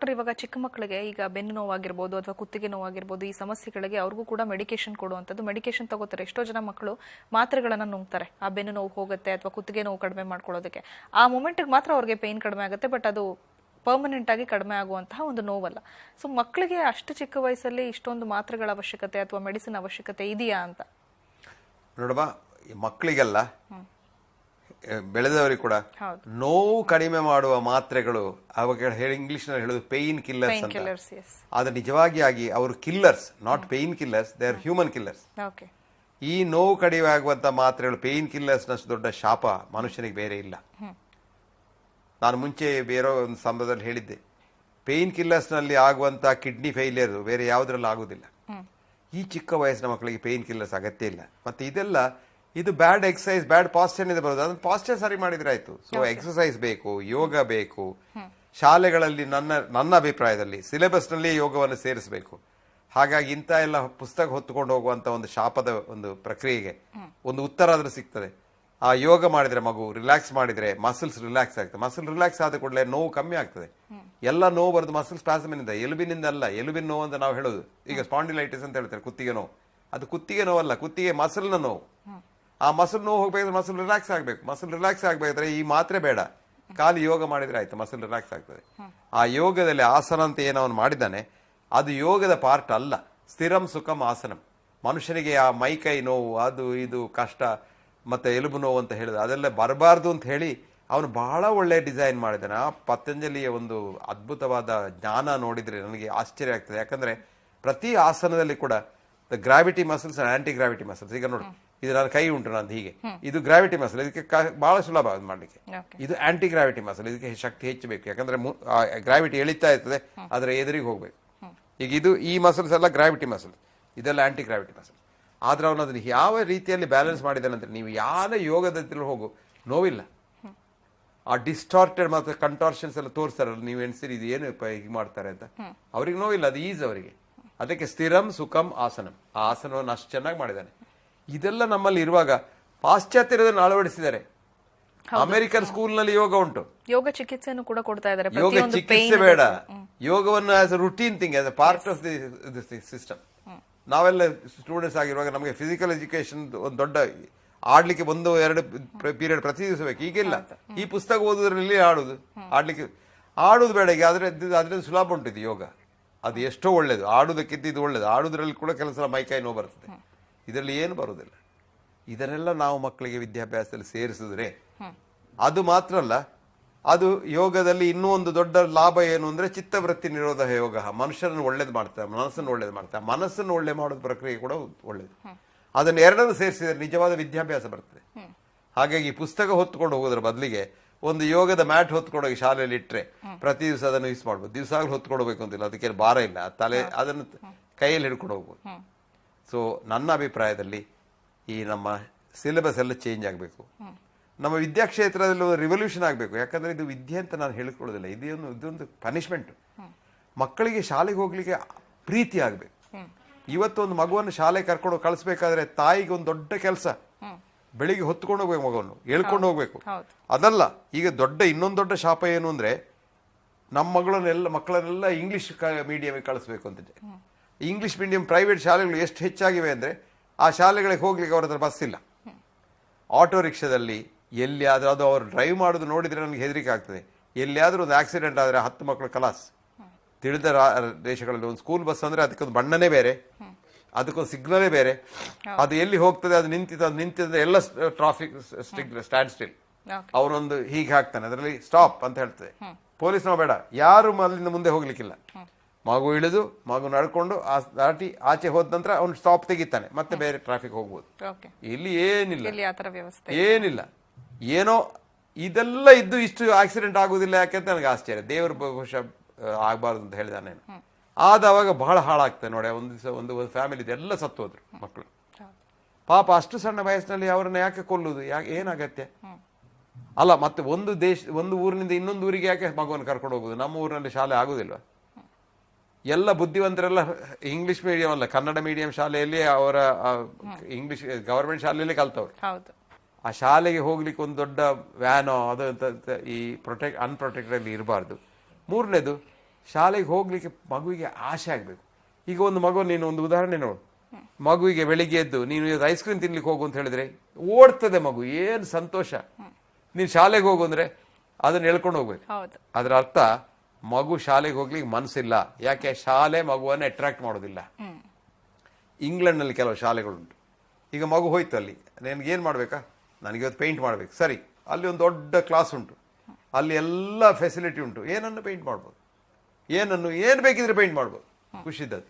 Doctor ಇವಾಗ ಚಿಕ್ಕ ಮಕ್ಕಳಿಗೆ ಈಗ ಬೆನ್ನು ನೋವಾಗಿರ್ಬೋದು ಅಥವಾ ಕುತ್ತಿಗೆ ನೋವಾಗಿರ್ಬೋದು ಈ ಸಮಸ್ಯೆಗಳಿಗೆ ಅವ್ರಿಗೂ ಕೂಡ ಮೆಡಿಕೇಶನ್ ಕೊಡುವಂಥದ್ದು. ಮೆಡಿಕೇಶನ್ ತಗೋತಾರೆ. ಎಷ್ಟೋ ಜನ ಮಕ್ಕಳು ಮಾತ್ರೆಗಳನ್ನು ನುಂಗ್ತಾರೆ. ಆ ಬೆನ್ನು ನೋವು ಹೋಗುತ್ತೆ ಅಥವಾ ಕುತ್ತಿಗೆ ನೋವು ಕಡಿಮೆ ಮಾಡ್ಕೊಳ್ಳೋದಕ್ಕೆ. ಆ ಮೂಮೆಂಟಿಗೆ ಮಾತ್ರ ಅವ್ರಿಗೆ ಪೇನ್ ಕಡಿಮೆ ಆಗುತ್ತೆ ಬಟ್ ಅದು ಪರ್ಮನೆಂಟ್ ಆಗಿ ಕಡಿಮೆ ಆಗುವಂತಹ ಒಂದು ನೋವಲ್ಲ. ಸೊ ಮಕ್ಕಳಿಗೆ ಅಷ್ಟು ಚಿಕ್ಕ ವಯಸ್ಸಲ್ಲಿ ಇಷ್ಟೊಂದು ಮಾತ್ರೆಗಳ ಅವಶ್ಯಕತೆ ಅಥವಾ ಮೆಡಿಸಿನ್ ಅವಶ್ಯಕತೆ ಇದೆಯಾ ಅಂತ? ಈ ಮಕ್ಕಳಿಗೆಲ್ಲ ಬೆಳೆದವರಿಗೆ ಕೂಡ ನೋವು ಕಡಿಮೆ ಮಾಡುವ ಮಾತ್ರೆಗಳು ಅವಾಗ ಹೇಳಿ ಇಂಗ್ಲಿಷ್ನಲ್ಲಿ ಹೇಳುದು ಪೇಯಿನ್ ಕಿಲ್ಲರ್ಸ್ ಅಂತ. ಕಿಲ್ಲರ್ಸ್ ಆದ್ರೆ ನಿಜವಾಗಿ ಆಗಿ ಅವರು killers not pain killers they are human killers ಈ ನೋವು ಕಡಿಮೆ ಆಗುವಂತ ಮಾತ್ರೆಗಳು ಪೇಯ್ನ್ ಕಿಲ್ಲರ್ಸ್ನಷ್ಟು ದೊಡ್ಡ ಶಾಪ ಮನುಷ್ಯನಿಗೆ ಬೇರೆ ಇಲ್ಲ. ನಾನು ಮುಂಚೆ ಬೇರೆ ಒಂದು ಸಂದರ್ಭದಲ್ಲಿ ಹೇಳಿದ್ದೆ. ಪೇಯಿನ್ ಕಿಲ್ಲರ್ಸ್ನಲ್ಲಿ ಆಗುವಂತ ಕಿಡ್ನಿ ಫೇಲಿಯರ್ ಬೇರೆ ಯಾವುದ್ರಲ್ಲಿ ಆಗುದಿಲ್ಲ ಈ ಚಿಕ್ಕ ವಯಸ್ಸಿನ ಮಕ್ಕಳಿಗೆ ಪೇಯಿನ್ ಕಿಲ್ಲರ್ಸ್ ಅಗತ್ಯ ಇಲ್ಲ. ಮತ್ತೆ ಇದೆಲ್ಲ ಇದು ಬ್ಯಾಡ್ ಎಕ್ಸಸೈಸ್ ಬ್ಯಾಡ್ ಪಾಸ್ಚರ್ ಇದೆ ಬರೋದು. ಅದನ್ನ ಪಾಸ್ಚರ್ ಸರಿ ಮಾಡಿದ್ರೆ ಆಯ್ತು. ಸೊ ಎಕ್ಸಸೈಸ್ ಬೇಕು ಯೋಗ ಬೇಕು. ಶಾಲೆಗಳಲ್ಲಿ ನನ್ನ ನನ್ನ ಅಭಿಪ್ರಾಯದಲ್ಲಿ ಸಿಲೆಬಸ್ನಲ್ಲಿ ಯೋಗವನ್ನು ಸೇರಿಸಬೇಕು. ಹಾಗಾಗಿ ಇಂತ ಎಲ್ಲ ಪುಸ್ತಕ ಹೊತ್ತುಕೊಂಡು ಹೋಗುವಂತ ಒಂದು ಶಾಪದ ಒಂದು ಪ್ರಕ್ರಿಯೆಗೆ ಒಂದು ಉತ್ತರ ಆದ್ರೂ ಸಿಗ್ತದೆ. ಆ ಯೋಗ ಮಾಡಿದ್ರೆ ಮಗು ರಿಲ್ಯಾಕ್ಸ್ ಮಾಡಿದ್ರೆ ಮಸಲ್ಸ್ ರಿಲ್ಯಾಕ್ಸ್ ಆಗ್ತದೆ. ಮಸಲ್ ರಿಲ್ಯಾಕ್ಸ್ ಆದ ಕೂಡಲೇ ನೋವು ಕಮ್ಮಿ ಆಗ್ತದೆ. ಎಲ್ಲ ನೋವು ಬರೋದು ಮಸಲ್ ಸ್ಪಾಸಮಿನಿಂದ ಎಲುಬಿನಿಂದ ಅಲ್ಲ. ಎಲುಬಿನ ನೋವು ಅಂತ ನಾವು ಹೇಳೋದು. ಈಗ ಸ್ಪಾಂಡಿಲೈಟಿಸ್ ಅಂತ ಹೇಳ್ತಾರೆ ಕುತ್ತಿಗೆ ನೋವು. ಅದು ಕುತ್ತಿಗೆ ನೋವಲ್ಲ ಕುತ್ತಿಗೆ ಮಸಲ್ನ ನೋವು. ಆ ಮಸಲ್ ನೋವು ಹೋಗ್ಬೇಕಾದ್ರೆ ಮಸಲ್ ರಿಲ್ಯಾಕ್ಸ್ ಆಗ್ಬೇಕು. ಮಸಲ್ ರಿಲ್ಯಾಕ್ಸ್ ಆಗ್ಬೇಕಾದ್ರೆ ಈ ಮಾತ್ರೆ ಬೇಡ. ಕಾಲು ಯೋಗ ಮಾಡಿದ್ರೆ ಆಯ್ತು ಮಸಲ್ ರಿಲ್ಯಾಕ್ಸ್ ಆಗ್ತದೆ. ಆ ಯೋಗದಲ್ಲಿ ಆಸನ ಅಂತ ಏನೋ ಅವನು ಮಾಡಿದ್ದಾನೆ, ಅದು ಯೋಗದ ಪಾರ್ಟ್ ಅಲ್ಲ. ಸ್ಥಿರಂ ಸುಖಂ ಆಸನಂ. ಮನುಷ್ಯನಿಗೆ ಆ ಮೈಕೈ ನೋವು, ಅದು ಇದು ಕಷ್ಟ, ಮತ್ತೆ ಎಲುಬು ನೋವು ಅಂತ ಹೇಳಿದ ಅದೆಲ್ಲ ಬರಬಾರ್ದು ಅಂತ ಹೇಳಿ ಅವನು ಬಹಳ ಒಳ್ಳೆ ಡಿಸೈನ್ ಮಾಡಿದ್ದಾನೆ. ಆ ಪತಂಜಲಿಯ ಒಂದು ಅದ್ಭುತವಾದ ಜ್ಞಾನ ನೋಡಿದ್ರೆ ನನಗೆ ಆಶ್ಚರ್ಯ ಆಗ್ತದೆ. ಯಾಕಂದ್ರೆ ಪ್ರತಿ ಆಸನದಲ್ಲಿ ಕೂಡ the gravity muscles anti gravity muscles ಈಗ ನೋಡಿ ಇದು ನನ್ನ ಕೈ ಉಂಟು ನಂದು ಹೀಗೆ. ಇದು ಗ್ರಾವಿಟಿ ಮಸಲ್ ಇದಕ್ಕೆ ಬಹಳ ಸುಲಭ ಅದು ಮಾಡ್ಲಿಕ್ಕೆ. ಇದು ಆಂಟಿ ಗ್ರಾವಿಟಿ ಮಸಲ್ ಇದಕ್ಕೆ ಶಕ್ತಿ ಹೆಚ್ಚಬೇಕು ಯಾಕಂದ್ರೆ ಗ್ರಾವಿಟಿ ಎಳಿತಾ ಇರ್ತದೆ ಆದರೆ ಎದುರಿಗೆ ಹೋಗ್ಬೇಕು. ಈಗ ಇದು ಈ ಮಸಲ್ಸ್ ಎಲ್ಲ ಗ್ರಾವಿಟಿ ಮಸಲ್ ಇದೆಲ್ಲ ಆಂಟಿ ಗ್ರಾವಿಟಿ ಮಸಲ್ ಆದ್ರೆ ಅವನು ಅದನ್ನ ಯಾವ ರೀತಿಯಲ್ಲಿ ಬ್ಯಾಲೆನ್ಸ್ ಮಾಡಿದಾನಂದ್ರೆ ನೀವು ಯಾವ ಯೋಗದ ಹೋಗು ನೋವಿಲ್ಲ. ಆ ಡಿಸ್ಟಾರ್ಟೆಡ್ ಮತ್ತು ಕಂಟಾರ್ಷನ್ಸ್ ಎಲ್ಲ ತೋರಿಸ್ತಾರಲ್ಲ ನೀವು ಎಣಿಸಿರಿ ಇದು ಏನು ಹೀಗೆ ಮಾಡ್ತಾರೆ ಅಂತ. ಅವ್ರಿಗೆ ನೋವಿಲ್ಲ ಅದು ಈಸ್ ಅವರಿಗೆ. ಅದಕ್ಕೆ ಸ್ಥಿರಂ ಸುಖಂ ಆಸನಂ. ಆ ಆಸನವನ್ನು ಅಷ್ಟು ಚೆನ್ನಾಗಿ ಮಾಡಿದ್ದಾನೆ. ಇದೆಲ್ಲ ನಮ್ಮಲ್ಲಿ ಇರುವಾಗ ಪಾಶ್ಚಾತ್ಯರದನ್ನು ಅಳವಡಿಸಿದ್ದಾರೆ. ಅಮೆರಿಕನ್ ಸ್ಕೂಲ್ನಲ್ಲಿ ಯೋಗ ಉಂಟು. ಯೋಗ ಚಿಕಿತ್ಸೆಯನ್ನು ಕೂಡ ಕೊಡ್ತಾ ಇದ್ದಾರೆ. ಯೋಗ ಚಿಕಿತ್ಸೆ ಬೇಡ. ಯೋಗವನ್ನು as a routine thing as a part of the system ನಾವೆಲ್ಲ ಸ್ಟೂಡೆಂಟ್ಸ್ ಆಗಿರುವಾಗ ನಮಗೆ ಫಿಸಿಕಲ್ ಎಜುಕೇಶನ್ ಒಂದು ದೊಡ್ಡ ಆಡ್ಲಿಕ್ಕೆ ಒಂದು ಎರಡು ಪೀರಿಯಡ್ ಪ್ರತಿ ದಿವಸ ಬೇಕು. ಈಗಿಲ್ಲ. ಈ ಪುಸ್ತಕ ಓದುದ್ರಲ್ಲಿ ಆಡುದು. ಆಡ್ಲಿಕ್ಕೆ ಆಡುದು ಬೇಡ. ಈಗ ಆದ್ರೆ ಅದ್ರಿಂದ ಸುಲಭ ಉಂಟು ಇದು ಯೋಗ. ಅದು ಎಷ್ಟೋ ಒಳ್ಳೇದು. ಆಡುವುದಕ್ಕಿಂತ ಇದು ಒಳ್ಳೇದು. ಆಡುದ್ರಲ್ಲಿ ಕೂಡ ಕೆಲಸ ಮೈಕೈ ನೋವು ಬರ್ತದೆ. ಇದರಲ್ಲಿ ಏನು ಬರುವುದಿಲ್ಲ. ಇದನ್ನೆಲ್ಲ ನಾವು ಮಕ್ಕಳಿಗೆ ವಿದ್ಯಾಭ್ಯಾಸದಲ್ಲಿ ಸೇರಿಸಿದ್ರೆ ಅದು ಮಾತ್ರ ಅಲ್ಲ ಅದು ಯೋಗದಲ್ಲಿ ಇನ್ನೂ ಒಂದು ದೊಡ್ಡ ಲಾಭ ಏನು ಅಂದ್ರೆ ಚಿತ್ತವೃತ್ತಿ ನಿರೋಧ ಯೋಗ. ಮನುಷ್ಯರನ್ನು ಒಳ್ಳೇದು ಮಾಡ್ತಾ ಮನಸ್ಸನ್ನು ಒಳ್ಳೇದು ಮಾಡ್ತಾ ಮನಸ್ಸನ್ನು ಒಳ್ಳೆ ಮಾಡೋದು ಪ್ರಕ್ರಿಯೆ ಕೂಡ ಒಳ್ಳೇದು. ಅದನ್ನು ಎರಡನ್ನು ಸೇರಿಸಿದರೆ ನಿಜವಾದ ವಿದ್ಯಾಭ್ಯಾಸ ಬರ್ತದೆ. ಹಾಗಾಗಿ ಈ ಪುಸ್ತಕ ಹೊತ್ಕೊಂಡು ಹೋಗೋದ್ರ ಬದಲಿಗೆ ಒಂದು ಯೋಗದ ಮ್ಯಾಟ್ ಹೊತ್ಕೊಂಡು ಹೋಗಿ ಶಾಲೆಯಲ್ಲಿ ಇಟ್ಟರೆ ಪ್ರತಿ ದಿವಸ ಅದನ್ನು ಯೂಸ್ ಮಾಡ್ಬೋದು. ದಿವಸಾಗ್ಲೂ ಹೊತ್ಕೊಂಡು ಹೋಗ್ಬೇಕು ಅಂತಿಲ್ಲ ಅದಕ್ಕೆ ಭಾರ ಇಲ್ಲ. ತಲೆ ಅದನ್ನು ಕೈಯಲ್ಲಿ ಹಿಡ್ಕೊಂಡು ಹೋಗ್ಬೋದು. ಸೊ ನನ್ನ ಅಭಿಪ್ರಾಯದಲ್ಲಿ ಈ ನಮ್ಮ ಸಿಲೆಬಸ್ ಎಲ್ಲ ಚೇಂಜ್ ಆಗಬೇಕು. ನಮ್ಮ ವಿದ್ಯಾಕ್ಷೇತ್ರದಲ್ಲಿ ಒಂದು ರಿವಲ್ಯೂಷನ್ ಆಗಬೇಕು. ಯಾಕಂದ್ರೆ ಇದು ವಿದ್ಯೆ ಅಂತ ನಾನು ಹೇಳಿಕೊಳ್ಳೋದಿಲ್ಲ. ಇದೊಂದು ಇದೊಂದು ಪನಿಷ್ಮೆಂಟ್ ಮಕ್ಕಳಿಗೆ ಶಾಲೆಗೆ ಹೋಗ್ಲಿಕ್ಕೆ ಪ್ರೀತಿ ಆಗಬೇಕು. ಇವತ್ತು ಒಂದು ಮಗುವನ್ನು ಶಾಲೆ ಕರ್ಕೊಂಡು ಕಳಿಸ್ಬೇಕಾದ್ರೆ ತಾಯಿಗೆ ಒಂದು ದೊಡ್ಡ ಕೆಲಸ. ಬೆಳಿಗ್ಗೆ ಹೊತ್ಕೊಂಡು ಹೋಗ್ಬೇಕು ಮಗುವನ್ನು. ಹೇಳ್ಕೊಂಡು ಹೋಗ್ಬೇಕು. ಅದಲ್ಲ ಈಗ ದೊಡ್ಡ ಇನ್ನೊಂದು ದೊಡ್ಡ ಶಾಪ ಏನು ಅಂದ್ರೆ ನಮ್ಮ ಮಗಳನ್ನೆಲ್ಲ ಮಕ್ಕಳನ್ನೆಲ್ಲ ಇಂಗ್ಲಿಷ್ ಮೀಡಿಯಂ ಕಳಿಸ್ಬೇಕು ಅಂತ. ಇಂಗ್ಲಿಷ್ ಮೀಡಿಯಂ ಪ್ರೈವೇಟ್ ಶಾಲೆಗಳು ಎಷ್ಟು ಹೆಚ್ಚಾಗಿವೆ ಅಂದ್ರೆ ಆ ಶಾಲೆಗಳಿಗೆ ಹೋಗ್ಲಿಕ್ಕೆ ಅವ್ರ ಹತ್ರ ಬಸ್ ಇಲ್ಲ. ಆಟೋ ರಿಕ್ಷಾದಲ್ಲಿ ಎಲ್ಲಿಯಾದರೂ ಅದು ಅವ್ರು ಡ್ರೈವ್ ಮಾಡೋದು ನೋಡಿದ್ರೆ ನನಗೆ ಹೆದರಿಕೆ ಆಗ್ತದೆ. ಎಲ್ಲಿಯಾದರೂ ಒಂದು ಆಕ್ಸಿಡೆಂಟ್ ಆದ್ರೆ ಹತ್ತು ಮಕ್ಕಳು ಕಲಾಸ್. ತಿಳಿದ ದೇಶಗಳಲ್ಲಿ ಒಂದು ಸ್ಕೂಲ್ ಬಸ್ ಅಂದ್ರೆ ಅದಕ್ಕೊಂದು ಬಣ್ಣನೇ ಬೇರೆ. ಅದಕ್ಕೊಂದು ಸಿಗ್ನಲೇ ಬೇರೆ. ಅದು ಎಲ್ಲಿ ಹೋಗ್ತದೆ ಅದು ನಿಂತಿದ್ದು ಅದು ನಿಂತಿದ್ರೆ ಎಲ್ಲ ಟ್ರಾಫಿಕ್ ಸ್ಟ್ಯಾಂಡ್ ಸ್ಟಿಲ್ ಅವನೊಂದು ಹೀಗೆ ಹಾಕ್ತಾನೆ. ಅದರಲ್ಲಿ ಸ್ಟಾಪ್ ಅಂತ ಹೇಳ್ತದೆ. ಪೊಲೀಸ್ನವ ನಾವು ಬೇಡ. ಯಾರು ಅಲ್ಲಿಂದ ಮುಂದೆ ಹೋಗ್ಲಿಕ್ಕಿಲ್ಲ. ಮಗು ಇಳಿದು ಮಗು ನಡ್ಕೊಂಡು ಆ ದಾಟಿ ಆಚೆ ಹೋದ ನಂತರ ಅವ್ನು ಸ್ಟಾಪ್ ತೆಗಿತಾನೆ. ಮತ್ತೆ ಬೇರೆ ಟ್ರಾಫಿಕ್ ಹೋಗ್ಬೋದು. ಇಲ್ಲಿ ಏನಿಲ್ಲ. ಏನಿಲ್ಲ. ಏನೋ ಇದೆಲ್ಲ ಇದ್ದು ಇಷ್ಟು ಆಕ್ಸಿಡೆಂಟ್ ಆಗುದಿಲ್ಲ ಯಾಕೆಂತ ನನಗೆ ಆಶ್ಚರ್ಯ. ದೇವರು ಬಹುಶಃ ಆಗಬಾರ್ದು ಅಂತ ಹೇಳಿದಾನೆ ಆದವಾಗ ಬಹಳ ಹಾಳಾಗ್ತದೆ ನೋಡಿ ಒಂದು ದಿವಸ ಒಂದು ಒಂದು ಫ್ಯಾಮಿಲಿ ಎಲ್ಲ ಸತ್ತೋದ್ರು ಮಕ್ಕಳು ಪಾಪ ಅಷ್ಟು ಸಣ್ಣ ವಯಸ್ಸಿನಲ್ಲಿ ಅವ್ರನ್ನ ಯಾಕೆ ಕೊಲ್ಲುದು? ಯಾಕೆ ಏನಾಗತ್ತೆ? ಅಲ್ಲ ಮತ್ತೆ ಒಂದು ದೇಶ ಒಂದು ಊರಿನಿಂದ ಇನ್ನೊಂದು ಊರಿಗೆ ಯಾಕೆ ಮಗುವನ್ನು ಕರ್ಕೊಂಡು ಹೋಗುದು? ನಮ್ಮ ಊರಿನಲ್ಲಿ ಶಾಲೆ ಆಗುದಿಲ್ವಾ? ಎಲ್ಲ ಬುದ್ಧಿವಂತರೆಲ್ಲ ಇಂಗ್ಲಿಷ್ ಮೀಡಿಯಂ ಅಲ್ಲ ಕನ್ನಡ ಮೀಡಿಯಂ ಶಾಲೆಯಲ್ಲಿ ಅವರ ಇಂಗ್ಲಿಷ್ ಗವರ್ಮೆಂಟ್ ಶಾಲೆಯಲ್ಲಿ ಕಲ್ತವ್ರು. ಆ ಶಾಲೆಗೆ ಹೋಗ್ಲಿಕ್ಕೆ ಒಂದು ದೊಡ್ಡ ವ್ಯಾನೋ ಅದು ಈ ಪ್ರೊಟೆಕ್ಟ್ ಅನ್ಪ್ರೊಟೆಕ್ಟೆಡ್ ಇರಬಾರ್ದು. ಮೂರನೇದು ಶಾಲೆಗೆ ಹೋಗ್ಲಿಕ್ಕೆ ಮಗುವಿಗೆ ಆಸೆ ಆಗ್ಬೇಕು. ಈಗ ಒಂದು ಮಗು ನೀನು ಒಂದು ಉದಾಹರಣೆ ನೋಡು. ಮಗುವಿಗೆ ಬೆಳಿಗ್ಗೆ ಎದ್ದು ನೀನು ಐಸ್ ಕ್ರೀಮ್ ತಿನ್ಲಿಕ್ಕೆ ಹೋಗು ಅಂತ ಹೇಳಿದ್ರೆ ಓಡ್ತದೆ ಮಗು ಏನು ಸಂತೋಷ. ನೀನು ಶಾಲೆಗೆ ಹೋಗು ಅಂದ್ರೆ ಅದನ್ನ ಹೇಳ್ಕೊಂಡು ಹೋಗ್ಬೇಕು. ಅದರ ಅರ್ಥ ಮಗು ಶಾಲೆಗೆ ಹೋಗ್ಲಿಕ್ಕೆ ಮನಸ್ಸಿಲ್ಲ ಯಾಕೆ? ಶಾಲೆ ಮಗುವನ್ನು ಅಟ್ರಾಕ್ಟ್ ಮಾಡೋದಿಲ್ಲ. ಇಂಗ್ಲೆಂಡ್ನಲ್ಲಿ ಕೆಲವು ಶಾಲೆಗಳುಂಟು. ಈಗ ಮಗು ಹೋಯ್ತು ಅಲ್ಲಿ. ನನಗೆ ಏನು ಮಾಡಬೇಕಾ? ನನಗೆ ಇವತ್ತು ಪೇಂಟ್ ಮಾಡಬೇಕು. ಸರಿ. ಅಲ್ಲಿ ಒಂದು ದೊಡ್ಡ ಕ್ಲಾಸ್ ಉಂಟು. ಅಲ್ಲಿ ಎಲ್ಲ ಫೆಸಿಲಿಟಿ ಉಂಟು. ಏನನ್ನು ಪೇಂಟ್ ಮಾಡ್ಬೋದು? ಏನನ್ನು ಏನು ಬೇಕಿದ್ರೆ ಪೇಂಟ್ ಮಾಡ್ಬೋದು? ಖುಷಿದ್ದದು.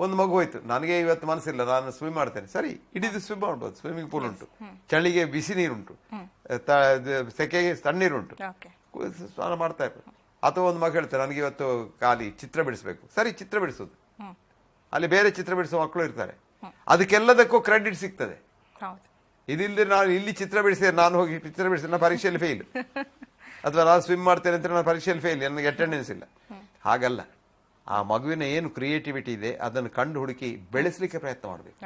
ಒಂದು ಮಗು ಹೋಯ್ತು. ನನಗೆ ಇವತ್ತು ಮನಸ್ಸಿಲ್ಲ ನಾನು ಸ್ವಿಮ್ ಮಾಡ್ತೇನೆ. ಸರಿ. ಇಡೀ ಸ್ವಿಮ್ ಮಾಡ್ಬೋದು. ಸ್ವಿಮ್ಮಿಂಗ್ ಪೂಲ್ ಉಂಟು. ಚಳಿಗೆ ಬಿಸಿ ನೀರುಂಟು. ಸೆಕೆಗೆ ತಣ್ಣೀರುಂಟು. ಸ್ನಾನ ಮಾಡ್ತಾ ಇರ್ಬೇಕು. ಅಥವಾ ಒಂದು ಮಗ ಹೇಳ್ತಾರೆ ನನಗೆ ಇವತ್ತು ಖಾಲಿ ಚಿತ್ರ ಬಿಡಿಸ್ಬೇಕು. ಸರಿ ಚಿತ್ರ ಬಿಡಿಸೋದು. ಅಲ್ಲಿ ಬೇರೆ ಚಿತ್ರ ಬಿಡಿಸುವ ಮಕ್ಕಳು ಇರ್ತಾರೆ. ಅದಕ್ಕೆಲ್ಲದಕ್ಕೂ ಕ್ರೆಡಿಟ್ ಸಿಗ್ತದೆ. ಇದಿಲ್ಲದೆ ನಾನು ಇಲ್ಲಿ ಚಿತ್ರ ಬಿಡಿಸಿದೆ ನಾನು ಹೋಗಿ ಚಿತ್ರ ಬಿಡಿಸಿದೆ ನಾನು ಪರೀಕ್ಷೆಯಲ್ಲಿ ಫೇಲ್ ಅಥವಾ ನಾನು ಸ್ವಿಮ್ ಮಾಡ್ತೇನೆ ಅಂತ ನಾನು ಪರೀಕ್ಷೆಯಲ್ಲಿ ಫೇಲ್ ನನಗೆ ಅಟೆಂಡೆನ್ಸ್ ಇಲ್ಲ. ಹಾಗಲ್ಲ. ಆ ಮಗುವಿನ ಏನು ಕ್ರಿಯೇಟಿವಿಟಿ ಇದೆ ಅದನ್ನು ಕಂಡು ಹುಡುಕಿ ಬೆಳೆಸಲಿಕ್ಕೆ ಪ್ರಯತ್ನ ಮಾಡಬೇಕು.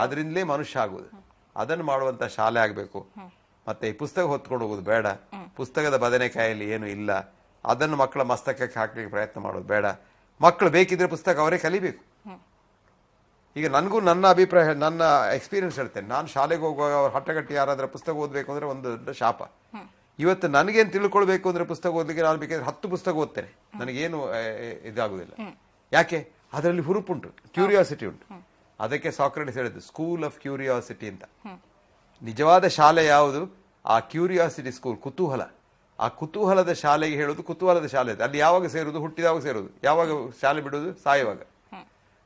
ಅದರಿಂದಲೇ ಮನುಷ್ಯ ಆಗುವುದು ಅದನ್ನು ಮಾಡುವಂತ ಶಾಲೆ ಆಗಬೇಕು. ಮತ್ತೆ ಈ ಪುಸ್ತಕ ಹೊತ್ಕೊಂಡು ಹೋಗೋದು ಬೇಡ. ಪುಸ್ತಕದ ಬದನೆಕಾಯಲ್ಲಿ ಏನು ಇಲ್ಲ. ಅದನ್ನು ಮಕ್ಕಳ ಮಸ್ತಕಕ್ಕೆ ಹಾಕಲಿಕ್ಕೆ ಪ್ರಯತ್ನ ಮಾಡೋದು ಬೇಡ. ಮಕ್ಕಳು ಬೇಕಿದ್ರೆ ಪುಸ್ತಕ ಅವರೇ ಕಲಿಬೇಕು. ಈಗ ನನಗೂ ನನ್ನ ಅಭಿಪ್ರಾಯ ನನ್ನ ಎಕ್ಸ್ಪೀರಿಯನ್ಸ್ ಹೇಳ್ತೇನೆ. ನಾನು ಶಾಲೆಗೆ ಹೋಗುವಾಗ ಅವ್ರು ಹಟ್ಟಗಟ್ಟಿ ಯಾರಾದ್ರೂ ಪುಸ್ತಕ ಓದಬೇಕು ಅಂದ್ರೆ ಒಂದು ಶಾಪ. ಇವತ್ತು ನನಗೇನು ತಿಳ್ಕೊಳ್ಬೇಕು ಅಂದ್ರೆ ಪುಸ್ತಕ ಓದಲಿಕ್ಕೆ ನಾನು ಬೇಕಾದ್ರೆ ಹತ್ತು ಪುಸ್ತಕ ಓದ್ತೇನೆ. ನನಗೇನು ಇದಾಗುವುದಿಲ್ಲ ಯಾಕೆ? ಅದರಲ್ಲಿ ಹುರುಪುಂಟು ಕ್ಯೂರಿಯಾಸಿಟಿ ಉಂಟು. ಅದಕ್ಕೆ ಸಾಕ್ರೆಟಿಸ್ ಹೇಳಿದ್ದು ಸ್ಕೂಲ್ ಆಫ್ ಕ್ಯೂರಿಯಾಸಿಟಿ ಅಂತ. ನಿಜವಾದ ಶಾಲೆ ಯಾವುದು? ಆ ಕ್ಯೂರಿಯಾಸಿಟಿ ಸ್ಕೂಲ್ ಕುತೂಹಲ. ಆ ಕುತೂಹಲದ ಶಾಲೆಗೆ ಹೇಳೋದು ಕುತೂಹಲದ ಶಾಲೆ ಅದು. ಅಲ್ಲಿ ಯಾವಾಗ ಸೇರುವುದು? ಹುಟ್ಟಿದಾಗ ಸೇರುದು ಯಾವಾಗ ಶಾಲೆ ಬಿಡುವುದು? ಸಾಯುವಾಗ.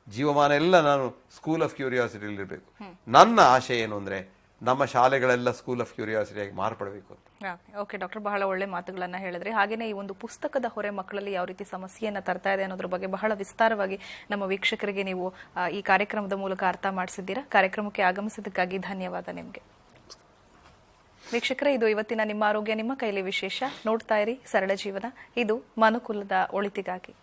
ಜೀವಮಾನ ಎಲ್ಲ ನಾನು ಸ್ಕೂಲ್ ಆಫ್ ಕ್ಯೂರಿಯಾಸಿಟಿ ಇರಬೇಕು ನನ್ನ ಆಶೆ ಏನು ಅಂದ್ರೆ ನಮ್ಮ ಶಾಲೆಗಳೆಲ್ಲ ಸ್ಕೂಲ್ ಆಫ್ ಕ್ಯೂರಿಯಾಸಿಟಿಯಾಗಿ ಮಾರ್ಪಡಬೇಕು ಅಂತ. ಓಕೆ ಡಾಕ್ಟರ್ ಬಹಳ ಒಳ್ಳೆ ಮಾತುಗಳನ್ನ ಹೇಳಿದ್ರೆ. ಹಾಗೆಯೇ ಈ ಒಂದು ಪುಸ್ತಕದ ಹೊರೆ ಮಕ್ಕಳಲ್ಲಿ ಯಾವ ರೀತಿ ಸಮಸ್ಯೆಯನ್ನು ತರ್ತಾ ಇದೆ ಅನ್ನೋದ್ರ ಬಗ್ಗೆ ಬಹಳ ವಿಸ್ತಾರವಾಗಿ ನಮ್ಮ ವೀಕ್ಷಕರಿಗೆ ನೀವು ಈ ಕಾರ್ಯಕ್ರಮದ ಮೂಲಕ ಅರ್ಥ ಮಾಡಿಸಿದ್ದೀರಾ? ಕಾರ್ಯಕ್ರಮಕ್ಕೆ ಆಗಮಿಸಿದ್ದಕ್ಕಾಗಿ ಧನ್ಯವಾದ ನಿಮಗೆ. ವೀಕ್ಷಕರೇ, ಇದು ಇವತ್ತಿನ ನಿಮ್ಮ ಆರೋಗ್ಯ, ನಿಮ್ಮ ಕೈಲಿ ವಿಶೇಷ. ನೋಡ್ತಾ ಇರಿ, ಸರಳ ಜೀವನ. ಇದು ಮನುಕುಲದ ಒಳಿತಿಗಾಗಿ.